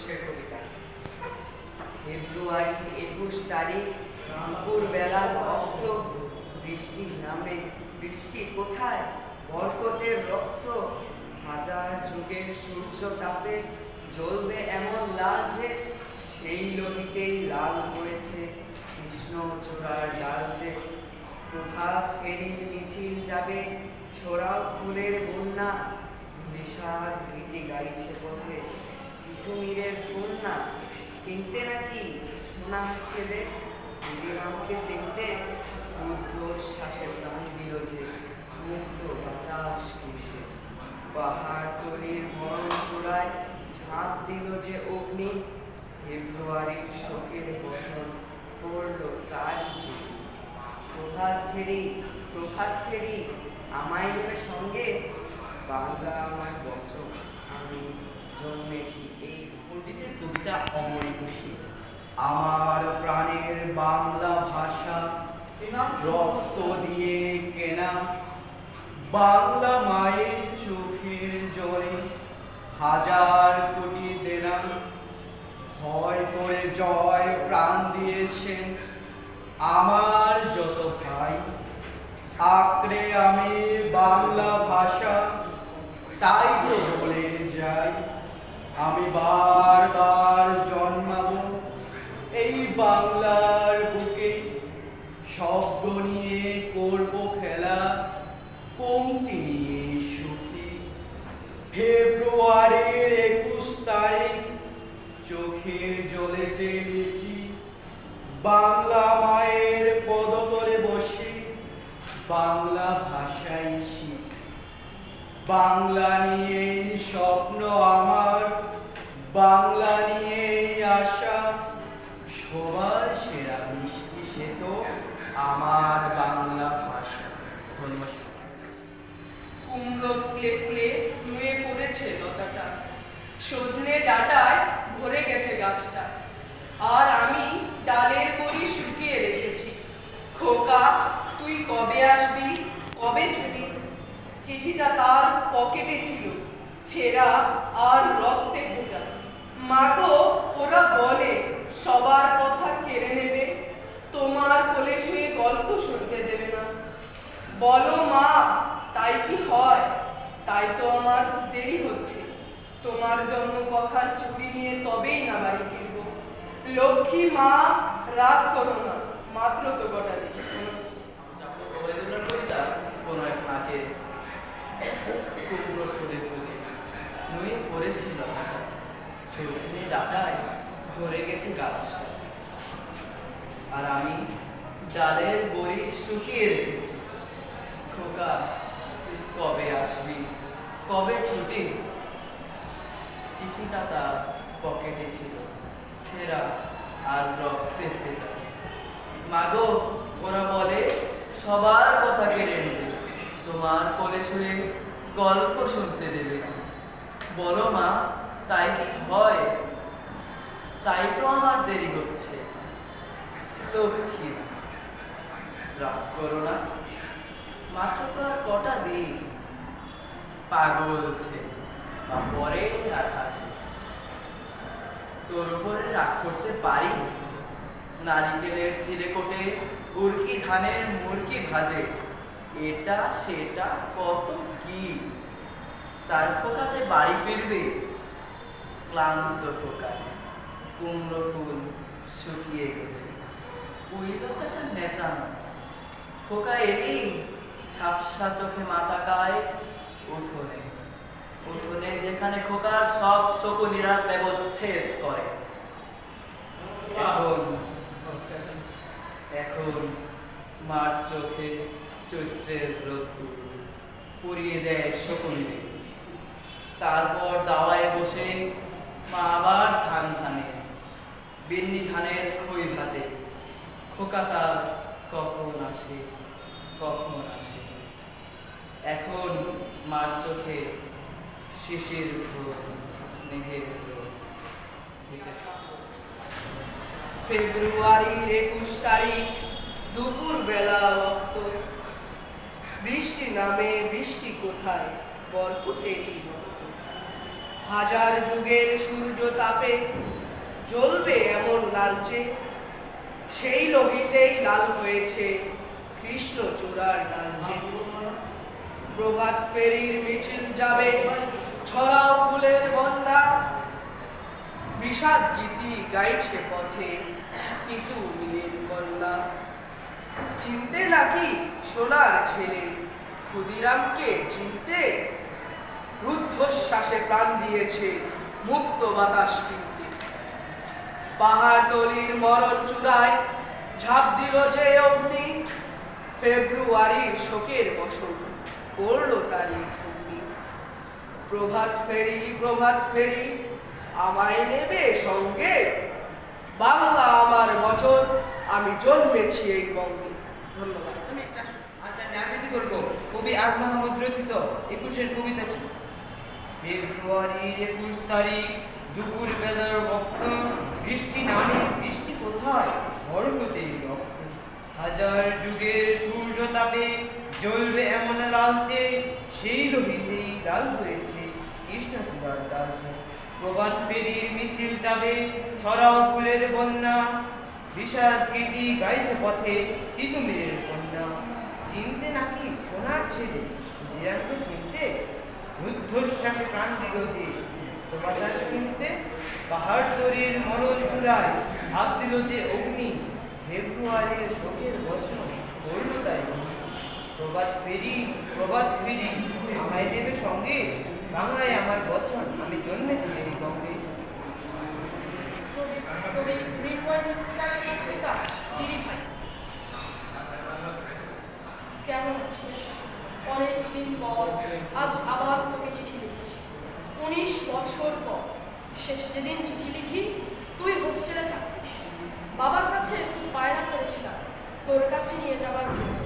একুশের কবিতা। ফেব্রুয়ারি একুশ তারিখ দুপুর বেলা রক্ত বৃষ্টির নামে। বৃষ্টি কোথায়? বরকতের রক্ত। হাজার যুগের সূর্য তাপে জ্বলবে এমন লাল যে সেই লোহিতেই লাল হয়েছে কৃষ্ণ চূড়ার লাল যে। প্রভাত ফেরির মিছিল যাবে, ছোড়াও ফুলের বন্যা। বিষাদ গীতি গাইছে পথে। তিতুমিরের কন্যা। চিনতে নাকি সোনার ছেলে? দিদিরামকে চিনতে ঊর্ধ্বশ্বাসে প্রাণ দিল যে, মুক্ত বাতাস কিনতে। পাহাড় তলির মরণ চূড়ায় ঝাঁপ দিল যে অগ্নি। ফেব্রুয়ারির শোকের বসন পড়ল তার প্রভাত ফেরি প্রভাত ফেরি, আমায় নেবে সঙ্গে? বাংলা আমার বচন, আমি জন্মেছি এই কবিতা অমর একুশে আমার প্রাণের বাংলা ভাষা রক্ত দিয়ে কেনা। বাংলা মায়ের চোখের জলে হাজার কোটি দেনা। ভয় করে জয় প্রাণ দিয়েছেন আমার যত ভাই। আঁকড়ে আমি বাংলা ভাষা, তাই তো বলে যাই। আমি বারবার জন্মাবো এই বাংলার বুকে। শব্দ নিয়ে করব খেলা নিয়ে সুখী। ফেব্রুয়ারির একুশ তারিখ, চোখের জলেতে লিখি, বাংলা মায়ের পদতলে বসে, বাংলা ভাষাই শিখি। বাংলা নিয়েই স্বপ্ন আমার বাংলা নিয়ে আসা সবার সেরা মিষ্টি সে তো আমার বাংলা ভাষা। ধন্যবাদ। কুমড়ো ফুলে ফুলে নুয়ে পড়েছে লতাটা। সজনে ডাটায় ভরে গেছে গাছটা। আর আমি ডালের বড়ি শুকিয়ে রেখেছি। খোকা, তুই কবে আসবি, কবে ছুটি চিঠিটা তার পকেটে ছিল। ছেঁড়া আর রক্তে ভেজা। মাগো ওরা বলে, সবার কথা কেড়ে নেবে, তোমার কোলে শুয়ে গল্প শুনতে দেবে না। বলো মা, তাই কি হয়? তাই তো আমার দেরি হচ্ছে। তোমার জন্য কথার চুরি নিয়ে তবেই না বাড়ি ফিরব। লক্ষ্মী মা, রাগ করো না, মাত্র তো ওবায়দুল্লাহর কবিতা কোনো এক মাকে কুমড়ো ফুলে ফুলে পড়েছিল সজনে ডাটায় ভরে গেছে গাছটা আর আমি ডালের বড়ি শুকিয়ে রেখেছি। খোকা, কবে আসবি? কবে ছুটি? চিঠিটা তার পকেটে ছিল। ছেঁড়া আর রক্তে ভেজা। মাগো, ওরা বলে, সবার কথা কেড়ে নেবে। তোমার কোলে শুয়ে গল্প শুনতে দেবে। বলো মা তাই কি হয়? তাই তো আমার দেরি হচ্ছে। লক্ষ্মী, রাগ করো না। মাত্র তো আর কটা দিন। পাগলছে বা পরে আর হাসে। তোর উপরে রাগ করতে পারি? নারিকেলের চিলে কোটে, উর্কি ধানের মুরকি ভাজে। এটা, সেটা, কত কি? তার খোকা যে বাড়ি ফিরবে? ক্লান্ত খোকা কুমড়ো ফুল শুকিয়ে গেছে। উইলতাটা নেতা না। খোকা এলেই ঝাপসা চোখে মাথা কায় উঠোনে। উঠোনে যেখানে খোকার সব শকুনিরা ব্যবচ্ছেদ করে। এখন এখন মার চোখে চৈত্রের রোদ্দুর পুড়িয়ে দেয় শকুনি তারপর দাওয়ায় বসে মা আবার ধান ধানে বিন্নি ধানের খই ভাজে। খোকা তার কখন আসে কখন আসে। এখন মার চোখে শিশির ভোর, স্নেহের ফেব্রুয়ারির একুশ তারিখ দুপুর বেলা রক্ত। বৃষ্টি নামে, বৃষ্টি কোথায়? বরকতেরই রক্ত। হাজার যুগের সূর্য তাপে জ্বলবে এমন লালচে। সেই লোহিতেই লাল হয়েছে কৃষ্ণ চূড়ার লালচে প্রভাত ফেরির মিছিল যাবে, ছড়াও ফুলের বন্দা বিষাদ গীতি গাইছে পথে তিতু মিলের কন্যা। চিনতে নাকি সোনার ছেলে, ক্ষুদিরামকে চিনতে রুদ্ধশ্বাসে প্রাণ দিয়েছে মুক্ত বাতাস কিনতে। পাহাড়তলির মরণ চূড়ায় ঝাঁপ দিল যে অগ্নি। ফেব্রুয়ারির শোকের বছর পড়ল তারই অগ্নি। প্রভাত ফেরি প্রভাত ফেরি, আমায় নেবে সঙ্গে। বাংলা আমার বচন, আমি জন্মেছি এই বঙ্গে। ধন্যবাদ। আচ্ছা আমি আবৃত্তি করব। কবি আগ মাহমুদ একুশের কবিতাটি। ফেব্রুয়ারির একুশ তারিখ দুপুর বেলার রক্ত, বৃষ্টি নামে বৃষ্টি কোথায়? বরকতেই রক্ত। হাজার যুগের সূর্য তাপে জ্বলবে এমন লালচে, সেই লোহিতেই লাল হয়েছে কৃষ্ণচূড়ার লালচে। প্রভাত ফেরির মিছিল যাবে ছড়াও ফুলের বন্যা, বিষাদ গীতি গাইছে পথে তিতুমিরের কন্যা। চিনতে নাকি সোনার ছেলে? বিরাটকে চিনতে রুদ্ধশ্বাসে প্রাণ যে তো বাতাস কিনতে পাহাড় তরির মরণ চূড়ায় ঝাঁপ দিল যে অগ্নি। ফেব্রুয়ারির শোকের বছর করল তাই। প্রভাত ফেরি প্রভাত ফেরি, আমায় দেবে সঙ্গে। বাংলায় আমার বচন, আমি জন্মেছি এই বঙ্গে। কবি মৃন্ময় মৃত্তিকার ভাই কেমন আছিস? অনেক পর, আজ আবার তোকে চিঠি লিখছি উনিশ বছর পর শেষ যেদিন চিঠি লিখি, তুই হোস্টেলে থাকিস। বাবার কাছে খুব পায়রা করেছিলাম, তোর কাছে নিয়ে যাবার জন্য।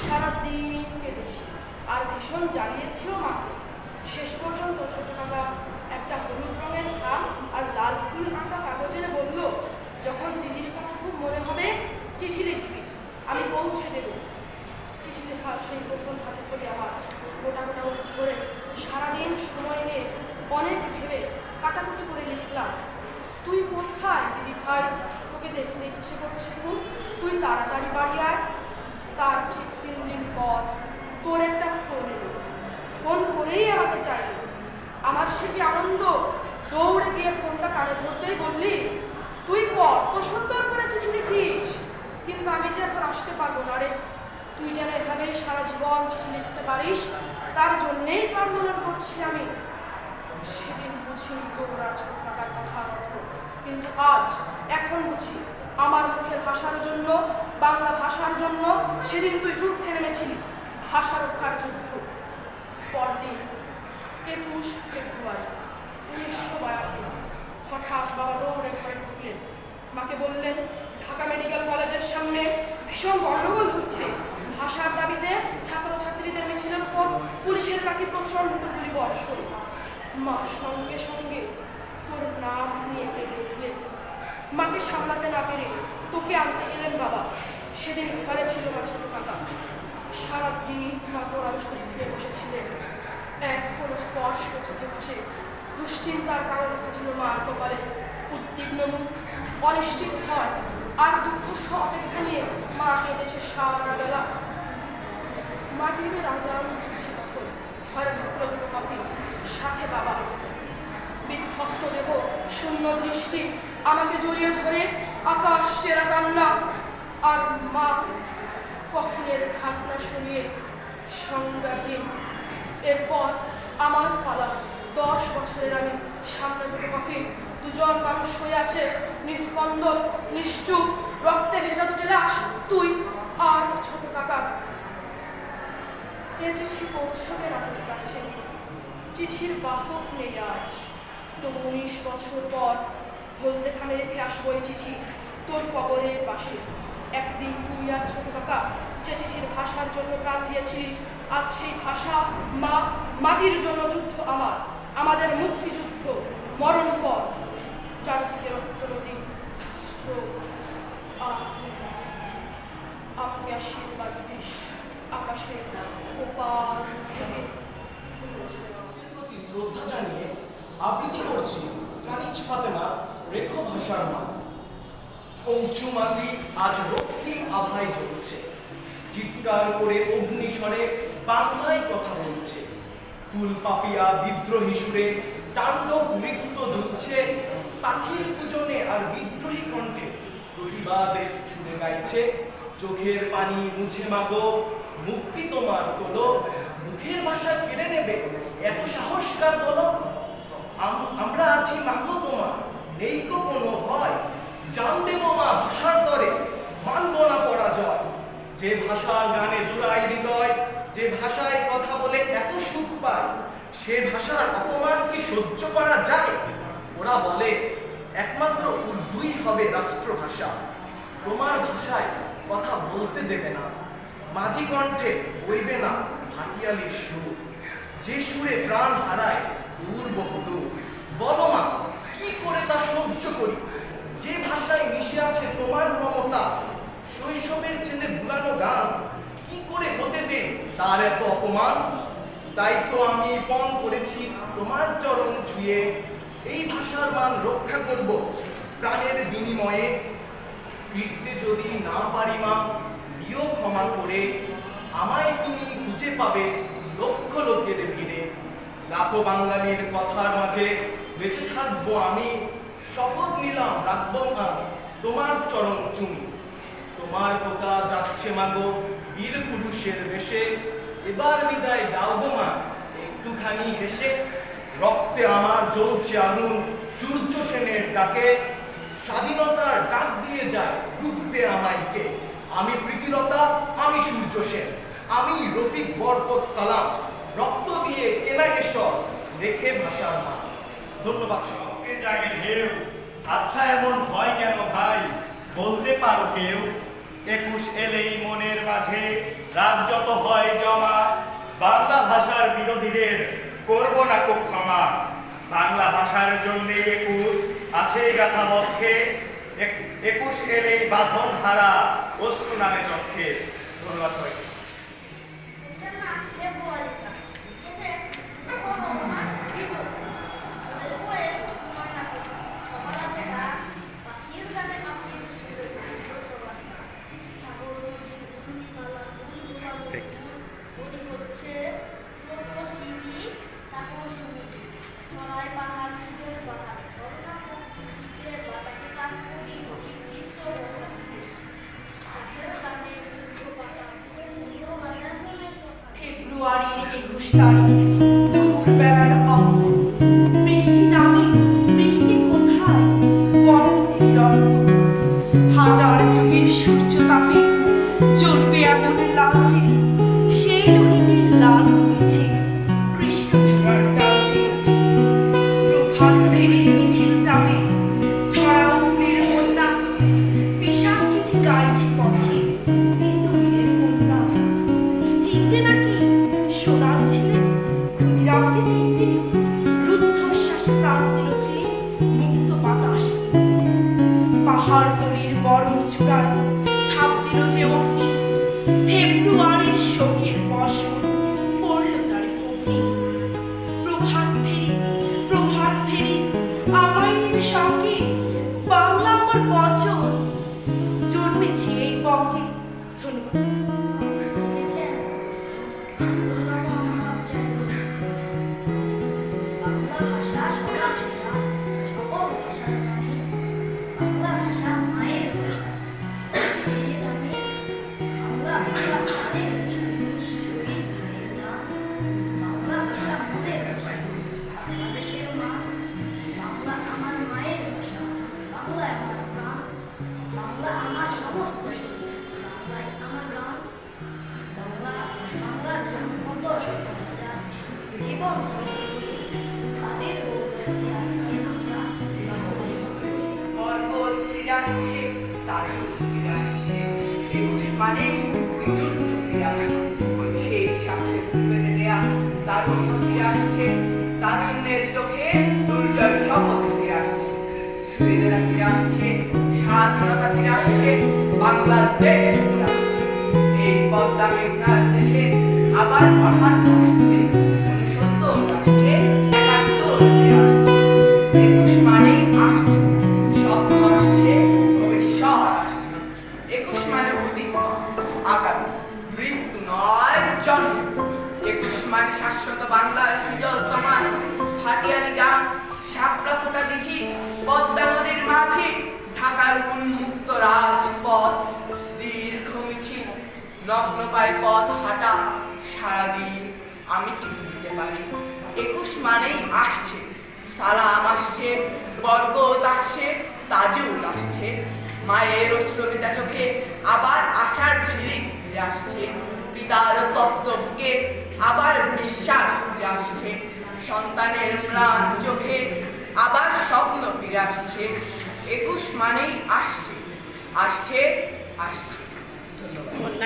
সারাদিন কেঁদেছি, আর ভীষণ জ্বালিয়েছিল মাকে। শেষ পর্যন্ত ছোট কাকা একটা হলুদ রঙের খাম আর লাল ফুল আঁকা কাগজ বলল যখন দিদির কথা খুব মনে হবে, চিঠি লিখবি। আমি পৌঁছে দেব। চিঠি লেখার সেই প্রথম হাতে করে আমার গোটা গোটা করে সারাদিন সময় নিয়ে অনেক ভেবে কাটাকুটি করে লিখলাম, তুই কোথায় দিদি ভাই? তোকে দেখতে ইচ্ছে করছে খুব। তুই তাড়াতাড়ি বাড়ি আয়। তার ঠিক তিন দিন পর তোর একটা ফোন এলো। ফোন করেই আমাকে চাইল। আমার সে কি আনন্দ? দৌড়ে গিয়ে ফোনটা কানে ধরতেই বললি, তুই পর তো সুন্দর করে চিঠি লিখিস কিন্তু আমি যে এখন আসতে পারব না রে। তুই যেন এভাবেই সারা জীবন চিঠি লিখতে পারিস, তার জন্যেই তো আন্দোলন করছি আমি। সেদিন বুঝিনি আর ছোট কাকার কথা অর্থ। কিন্তু আজ, এখন বুঝি, আমার মুখের ভাষার জন্য, বাংলা ভাষার জন্য সেদিন তুই যুদ্ধে নেমেছিলি, ভাষা রক্ষার যুদ্ধ। পরদিন একুশ ফেব্রুয়ারি উনিশশো বায়ান্ন, হঠাৎ বাবা দৌড়ে ঘরে ঢুকলেন। মাকে বললেন, ঢাকা মেডিকেল কলেজের সামনে ভীষণ গণ্ডগোল হচ্ছে। ভাষার দাবিতে ছাত্রছাত্রীদের মিছিলের উপর পুলিশের নাকি প্রচণ্ড গুলি বর্ষণ মা সঙ্গে সঙ্গে তোর নাম নিয়ে কেঁদে উঠলেন। মাকে সামলাতে না পেরে তোকে আনতে গেলেন বাবা। সেদিন ঘরে ছিল না ছোট কাকা। সারাদিন মা কোরআন শরীফে বসেছিলেন। এখনও স্পষ্ট চোখে ভাসে দুশ্চিন্তার কারণ লেখা ছিল মার কপালে। উদ্বিগ্ন মুখ, অনিশ্চিত হয় আর দুঃখ সহ অপেক্ষা নিয়ে মা কেঁদেছে সারা বেলা মাগরিবে রাজাম দিচ্ছি তখন দৃষ্টি আমাকে জড়িয়ে ধরে আকাশ চেরা কান্না আর মা কফিনের ঢাকনা সরিয়ে সংজ্ঞাহীন। এরপর আমার পালা। দশ বছরের আমি সামনে দুটো কফিন দুজন মানুষ হয়ে আছে নিস্পন্দন নিশ্চুপ। রক্তে ভেজা দুটি লাশ তুই আর ছোট কাকা। এ চিঠি পৌঁছবে না তোর কাছে। চিঠির বাহক নেই আজ। তো উনিশ বছর পর হলদে খামে রেখে আসব এই চিঠি। তোর কবরের পাশে একদিন তুই আর ছোট কাকা যে চিঠির ভাষার জন্য প্রাণ দিয়েছিলি, আজ সেই ভাষা মা, মাটির জন্য যুদ্ধ আমার, আমাদের মুক্তিযুদ্ধ, মরণ পর। চারদিকে রক্ত, নদী আমাকে আশীর্বাদ দিস। আকাশে ওপার থেকে শ্রদ্ধা জানিয়ে আবৃত্তি করছি কানিজ ফাতেমা। ভাষার মান পঞ্চুমালি আজ রক্তিম আভায় জ্বলছে। চিৎকার করে অগ্নিস্বরে বাংলায় কথা বলছে। ফুল পাপিয়া বিদ্রোহী সুরে তাণ্ডব দুলছে পাখির আর বিদ্রোহী কণ্ঠে প্রতিবাদের সুরে গাইছে। চোখের পানি মুছে মাগো, মুক্তি তোমার তোলো। মুখের ভাষা কেড়ে নেবে, এত সাহসকার বলো। আমরা আছি মাগো তোমার। নেই কো কোনো ভয় জান দেব ভাষার তরে মানব না পরাজয় যে ভাষার গানে জোড়াই হৃদয়, যে ভাষায় কথা বলে এত সুখ পায়, সে ভাষার অপমান কি সহ্য করা যায়? ওরা বলে, একমাত্র উর্দুই হবে রাষ্ট্রভাষা। তোমার ভাষায় কথা বলতে দেবে না। মাঝি কণ্ঠে বইবে না ভাটিয়ালির সুর। যে সুরে প্রাণ হারায় দূর বহুদূর বলো মা কি করে তা সহ্য করি? যে ভাষায় মিশে আছে তোমার মমতা, শৈশবের ছেলে ভুলানো গান, কি করে হতে দে তার এত অপমান? তাই তো আমি পণ করেছি তোমার চরণ ছুঁয়ে। এই ভাষার মান রক্ষা করব প্রাণের বিনিময়ে। ফিরতে যদি না পারি মা, দিও ক্ষমা করে। আমায় তুমি খুঁজে পাবে লক্ষ লোকের ভিড়ে। লাখো বাঙালির কথার মাঝে বেঁচে থাকব আমি। শপথ নিলাম, রাখব মা তোমার চরণ চুমি। তোমার কথা যাচ্ছে মাগো বীর পুরুষের বেশে। এবার বিদায় দাও মা, একটুখানি হেসে। রক্তে আমার জ্বলছে আগুন, সূর্য সেনের ডাকে। স্বাধীনতার ডাক দিয়ে যায় ডুববে আমায় কে? আমি প্রীতিলতা, আমি সূর্য সেন। আমি রফিক বরকত সালাম। রক্ত দিয়ে কেনা এসব রেখে ভাষার মান ধন্যবাদ। সবাই। জাগে ঢেউ। আচ্ছা এমন ভয় কেন ভাই? বলতে পারো কেউ? একুশ এলেই মনের মাঝে রাত যত হয় জমা। বাংলা ভাষার বিরোধীদের করব না কো ক্ষমা। বাংলা ভাষার জন্য একুশ আছে গাথা এক- একুশ এলেই বাঁধন হারা অশ্রু নামে চক্ষে। ধন্যবাদ সবাইকে। ফেব্রুয়ারির বাংলাদেশ। এই পদ্মা মেঘনার দেশে আবার পাহাড় নগ্ন পায়ে পথ হাঁটা সারাদিন আমি কি বুঝতে পারি। একুশ মানেই আসছে, সালাম আসছে, বরকত আসছে, তাজুল আসছে। মায়ের অশ্রবিতা চোখে আবার আশার ঝিলিক ফিরে আসছে। পিতার তত্ত্ব বুকে আবার বিশ্বাস ফিরে আসছে। সন্তানের ম্লান চোখে আবার স্বপ্ন ফিরে আসছে। একুশ মানেই আসছে আসছে আসছে। ধন্যবাদ।